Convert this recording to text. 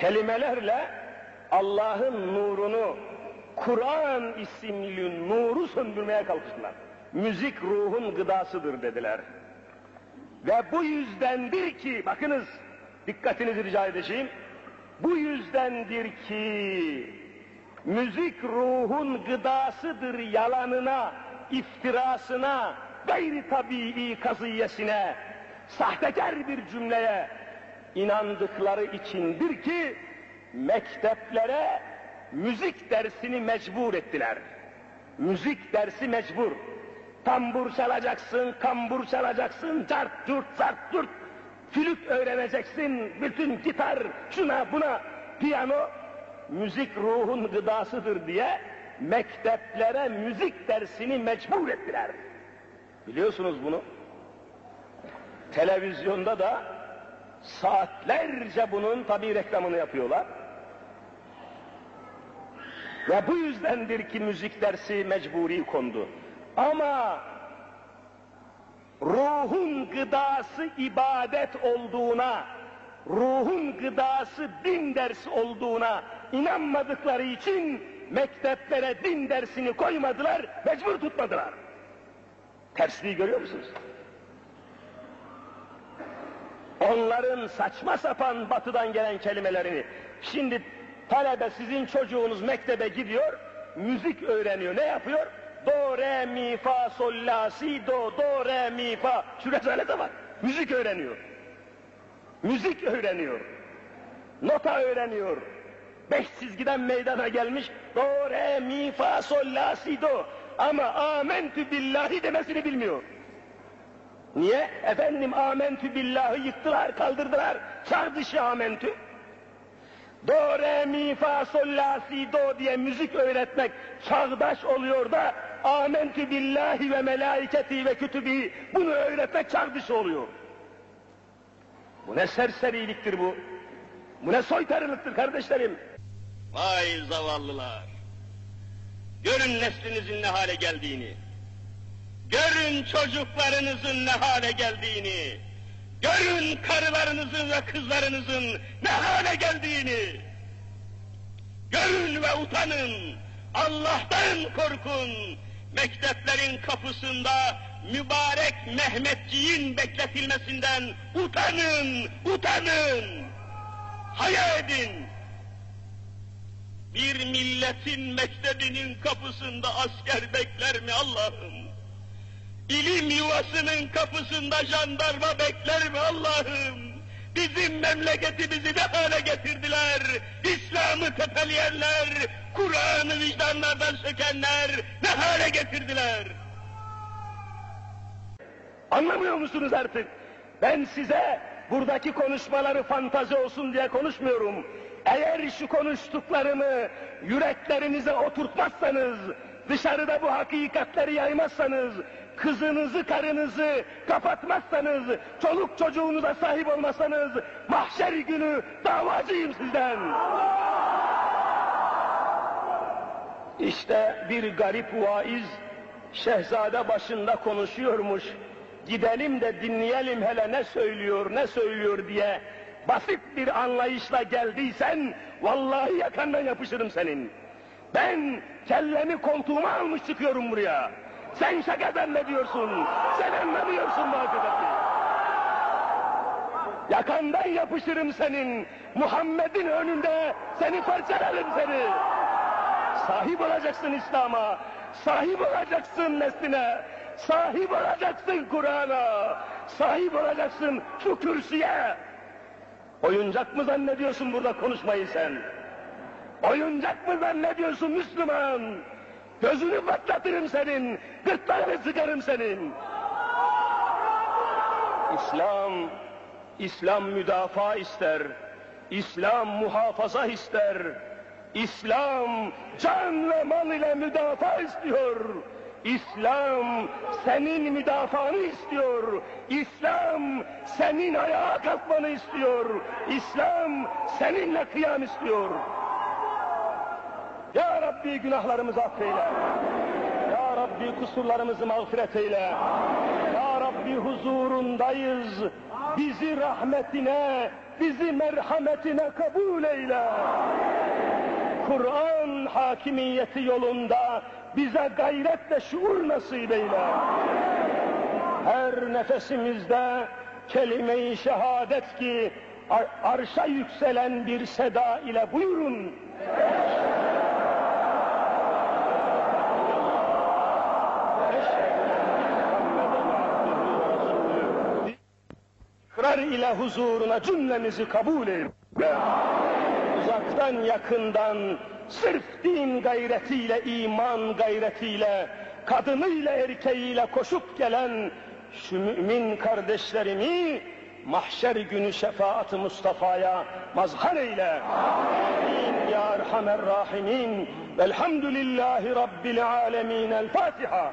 kelimelerle Allah'ın nurunu, Kur'an isimli nuru söndürmeye kalkıştılar. Müzik ruhun gıdasıdır dediler. Ve bu yüzdendir ki, bakınız, dikkatinizi rica edeceğim, bu yüzdendir ki, müzik ruhun gıdasıdır yalanına, iftirasına, gayri tabii kazıyesine, sahtekar bir cümleye inandıkları içindir ki, mekteplere müzik dersini mecbur ettiler. Müzik dersi mecbur. Tambur çalacaksın, kambur çalacaksın, cart curt cart curt. Flüt öğreneceksin, bütün gitar, şuna buna, piyano, müzik ruhun gıdasıdır diye mekteplere müzik dersini mecbur ettiler. Biliyorsunuz bunu. Televizyonda da saatlerce bunun tabi reklamını yapıyorlar. Ve bu yüzdendir ki müzik dersi mecburi kondu. Ama ruhun gıdası ibadet olduğuna, ruhun gıdası din dersi olduğuna inanmadıkları için mekteplere din dersini koymadılar, mecbur tutmadılar. Tersliği görüyor musunuz? Onların saçma sapan batıdan gelen kelimelerini şimdi talebe sizin çocuğunuz mektebe gidiyor, müzik öğreniyor. Ne yapıyor? Do, re, mi, fa, sol, la, si, do, do, re, mi, fa. Şu rezalete bak. Müzik öğreniyor. Müzik öğreniyor. Nota öğreniyor. Beş çizgiden meydana gelmiş. Do, re, mi, fa, sol, la, si, do. Ama amentü billahi demesini bilmiyor. Niye? Efendim amentü billahi yıktılar, kaldırdılar. Çar dışı amentü. Do, re, mi, fa, sol, la, si, do diye müzik öğretmek çağdaş oluyor da amentü billahi ve melaiketi ve kütübi bunu öğretmek çağdaş oluyor. Bu ne serseriliktir bu. Bu ne soytarılıktır kardeşlerim. Vay zavallılar! Görün neslinizin ne hale geldiğini. Görün çocuklarınızın ne hale geldiğini. Görün karılarınızın ve kızlarınızın ne hale geldiğini. Görün ve utanın. Allah'tan korkun. Mekteplerin kapısında mübarek Mehmetçiğin bekletilmesinden utanın, utanın. Haya edin. Bir milletin mektebinin kapısında asker bekler mi Allah'ım? İlim yuvasının kapısında jandarma bekler mi Allah'ım? Bizim memleketimizi ne hale getirdiler? İslam'ı tepeleyenler, Kur'an'ı vicdanlardan sökenler ne hale getirdiler? Anlamıyor musunuz artık? Ben size buradaki konuşmaları fantazi olsun diye konuşmuyorum. Eğer şu konuştuklarımı yüreklerinize oturtmazsanız, dışarıda bu hakikatleri yaymazsanız, kızınızı, karınızı kapatmazsanız, çoluk çocuğunuza sahip olmazsanız, mahşer günü davacıyım sizden. İşte bir garip vaiz, şehzade başında konuşuyormuş. Gidelim de dinleyelim hele ne söylüyor, ne söylüyor diye basit bir anlayışla geldiysen, vallahi yakandan yapışırım senin. Ben kellemi koltuğuma almış çıkıyorum buraya. Sen şaka zannediyorsun. Sen anlamıyorsun bu hakikati. Yakandan yapışırım senin. Muhammed'in önünde seni parçalarım seni. Sahip olacaksın İslam'a. Sahip olacaksın nesline. Sahip olacaksın Kur'an'a. Sahip olacaksın şu kürsüye. Oyuncak mı zannediyorsun burada konuşmayı sen? Oyuncak mı zannediyorsun Müslüman? Gözünü patlatırım senin, gırtlağını sıkarım senin. İslam, İslam müdafaa ister, İslam muhafaza ister, İslam can ve mal ile müdafaa istiyor. İslam senin müdafaanı istiyor. İslam senin ayağa kalkmanı istiyor. İslam seninle kıyam istiyor. Rabbi günahlarımızı affeyle. Ya Rabbi kusurlarımızı mağfiret eyle. Ya Rabbi huzurundayız. Bizi rahmetine, bizi merhametine kabul eyle. Kur'an hakimiyeti yolunda bize gayret ve şuur nasip eyle. Her nefesimizde kelime-i şehadet ki ar- arşa yükselen bir seda ile buyurun. İle huzuruna cümlemizi kabul eyle. Uzaktan yakından sırf din gayretiyle, iman gayretiyle, kadınıyla erkeğiyle koşup gelen şu mümin kardeşlerimi mahşer günü şefaat-ı Mustafa'ya mazhar eyle. Amin ya Erhamer Rahimin. Velhamdülillahi Rabbil Alemin. El Fatiha.